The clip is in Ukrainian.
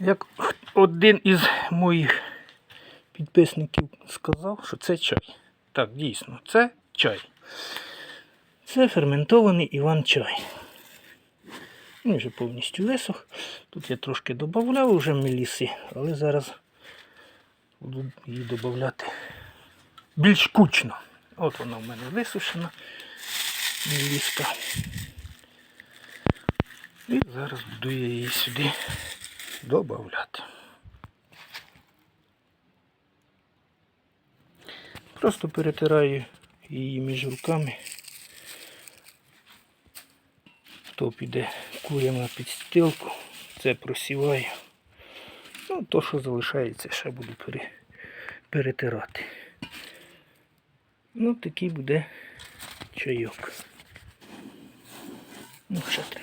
Як один із моїх підписників сказав, що це чай. Так, дійсно, це чай. Це ферментований Іван-чай. Він вже повністю висох. Тут я трошки додавав вже меліси, але зараз буду її додати більш кучно. От вона в мене висушена. Меліска. І зараз буду я її сюди додати. Просто перетираю її між руками. То піде курям на підстилку, це просіваю. Ну, то, що залишається, ще буду пере, перетирати. Ну, такий буде чайок. Ну, ще треба.